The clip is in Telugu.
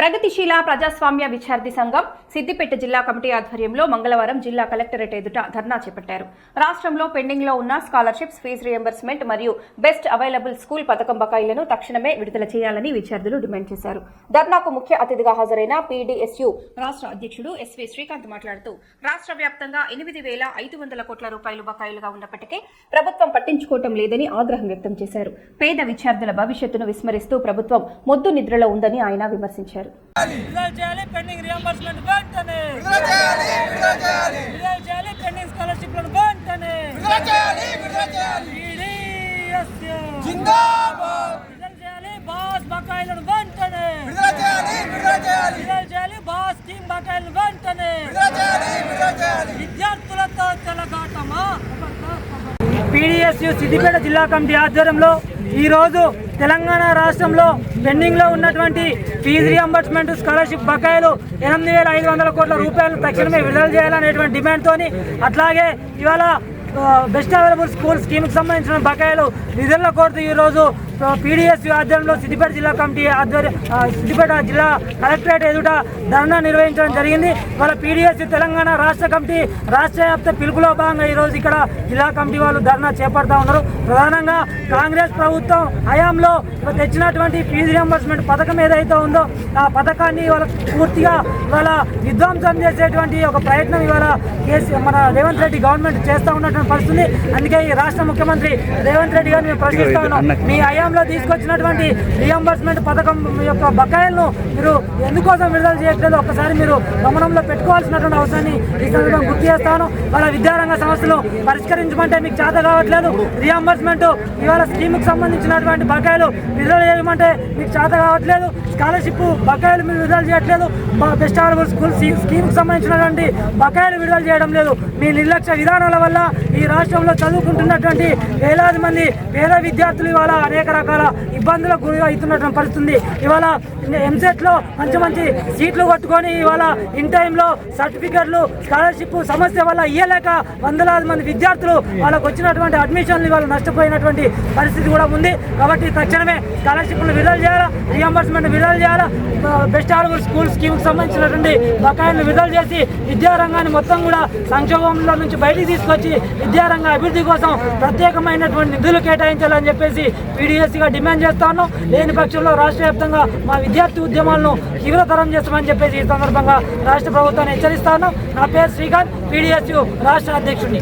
ప్రగతిశీల ప్రజాస్వామ్య విద్యార్థి సంఘం సిద్దిపేట జిల్లా కమిటీ ఆధ్వర్యంలో మంగళవారం జిల్లా కలెక్టరేట్ ఎదుట ధర్నా చేపట్టారు. రాష్ట్రంలో పెండింగ్లో ఉన్న స్కాలర్షిప్స్ ఫీజు రియంబర్స్మెంట్ మరియు బెస్ట్ అవైలబుల్ స్కూల్ పథకం బకాయిలను తక్షణమే విడుదల చేయాలని విద్యార్థులు డిమాండ్ చేశారు. ధర్నాకు ముఖ్య అతిథిగా హాజరైన పీడీఎస్యు రాష్ట్ర అధ్యక్షుడు ఎస్వి శ్రీకాంత్ మాట్లాడుతూ రాష్ట్ర వ్యాప్తంగా ఎనిమిది వేల ఐదు వందల కోట్ల రూపాయలు బకాయిలుగా ఉన్నప్పటికీ ప్రభుత్వం పట్టించుకోవటం లేదని ఆగ్రహం వ్యక్తం చేశారు. పేద విద్యార్థుల భవిష్యత్తును విస్మరిస్తూ ప్రభుత్వం మొద్దు నిద్రలో ఉందని ఆయన విమర్శించారు. విడుదల చేయాలి పెండింగ్ రియంబర్స్మెంట్ వెంటనే. విడుదల చేయాలి విడుదల చేయాలి. విడుదల చేయాలి పెండింగ్ స్కాలర్షిప్లను వెంటనే. విడుదల చేయాలి విడుదల చేయాలి. ఈడీఎస్యు. జిందాబాద్. విడుదల చేయాలి బాస్ బకాయిలను వెంటనే. విడుదల చేయాలి విడుదల చేయాలి. విడుదల చేయాలి బాస్ స్కీమ్ బకాయిలను వెంటనే. విడుదల చేయాలి విడుదల చేయాలి. విద్యార్థులతో పీడిఎస్యు సిద్దిపేట జిల్లా కమిటీ ఆధ్వర్యంలో ఈ రోజు తెలంగాణ రాష్ట్రంలో పెండింగ్లో ఉన్నటువంటి ఫీజు రియంబర్స్మెంట్ స్కాలర్షిప్ బకాయిలు ఎనిమిది వేల ఐదు వందల కోట్ల రూపాయలు తక్షణమే విడుదల చేయాలనేటువంటి డిమాండ్ తోని అట్లాగే ఇవాళ బెస్ట్ అవైలబుల్ స్కూల్ స్కీమ్కి సంబంధించిన బకాయిలు నిధుల కోరుతూ ఈరోజు పీడిఎస్ ఆధ్వర్యంలో సిద్దిపేట జిల్లా కమిటీ ఆధ్వర్యం సిద్దిపేట జిల్లా కలెక్టరేట్ ఎదుట ధర్నా నిర్వహించడం జరిగింది. వాళ్ళ పీడిఎస్ తెలంగాణ రాష్ట్ర కమిటీ రాష్ట్ర వ్యాప్త పిలుపులో భాగంగా ఈ రోజు ఇక్కడ జిల్లా కమిటీ వాళ్ళు ధర్నా చేపడతా ఉన్నారు. ప్రధానంగా కాంగ్రెస్ ప్రభుత్వం హయాంలో తెచ్చినటువంటి ఫీజు రియంబర్స్మెంట్ పథకం ఏదైతే ఉందో ఆ పథకాన్ని ఇవాళ పూర్తిగా ఇవాళ విధ్వంసం చేసేటువంటి ఒక ప్రయత్నం ఇవాళ కేసీ మన రేవంత్ రెడ్డి గవర్నమెంట్ చేస్తూ ఉన్నటువంటి పరిస్థితి. అందుకే ఈ రాష్ట్ర ముఖ్యమంత్రి రేవంత్ రెడ్డి గారిని మేము ప్రశ్నిస్తా ఉన్నాం. మీ హయాంలో తీసుకొచ్చినటువంటి రియంబర్స్మెంట్ పథకం యొక్క బకాయిలను మీరు ఎందుకోసం విడుదల చేయట్లేదు? ఒక్కసారి మీరు గమనంలో పెట్టుకోవాల్సినటువంటి అవసరాన్ని ఈ సందర్భంగా గుర్తు చేస్తాను. వాళ్ళ విద్యారంగ సమస్యలు పరిష్కరించమంటే మీకు చేత కావట్లేదు. రియంబర్స్మెంట్ ఇవాళ స్కీమ్కి సంబంధించినటువంటి బకాయిలు విడుదల చేయమంటే మీకు చేత కావట్లేదు. స్కాలర్షిప్ బకాయిలు మీరు విడుదల చేయట్లేదు. బెస్ట్ అవైలబుల్ స్కూల్ స్కీమ్కి సంబంధించినటువంటి బకాయిలు విడుదల చేయడం లేదు. మీ నిర్లక్ష్య విధానాల వల్ల ఈ రాష్ట్రంలో చదువుకుంటున్నటువంటి వేలాది మంది పేద విద్యార్థులు ఇవాళ అనేక రకాల ఇబ్బందులకు గురి అవుతున్నటువంటి పరిస్థితుంది. ఇవాళ ఎంసెట్లో మంచి మంచి సీట్లు కొట్టుకొని ఇవాళ ఇన్ టైంలో సర్టిఫికెట్లు స్కాలర్షిప్ సమస్య వల్ల ఇయ్యలేక వందలాది మంది విద్యార్థులు వాళ్ళకు వచ్చినటువంటి అడ్మిషన్లు ఇవాళ నష్టపోయినటువంటి పరిస్థితి కూడా ఉంది. కాబట్టి తక్షణమే స్కాలర్షిప్లు విడుదల చేయాలా? రియంబర్స్మెంట్ విడుదల చేయాలా? బెస్ట్ ఆర్బుల్ స్కూల్ స్కీమ్కి సంబంధించినటువంటి బకాయిలను విడుదల చేసి విద్యారంగాన్ని మొత్తం కూడా సంక్షోభంలో నుంచి బయటికి తీసుకొచ్చి విద్యారంగ అభివృద్ధి కోసం ప్రత్యేకమైనటువంటి నిధులు కేటాయించాలని చెప్పేసి పీడీఎస్సీగా డిమాండ్ చేస్తాను. లేని పక్షంలో రాష్ట్ర వ్యాప్తంగా మా విద్యార్థి ఉద్యమాలను తీవ్రతరం చేస్తామని చెప్పేసి ఈ సందర్భంగా రాష్ట్ర ప్రభుత్వాన్ని హెచ్చరిస్తాను. నా పేరు శ్రీకాంత్ పీడిఎస్యు రాష్ట్ర అధ్యక్షుడిని.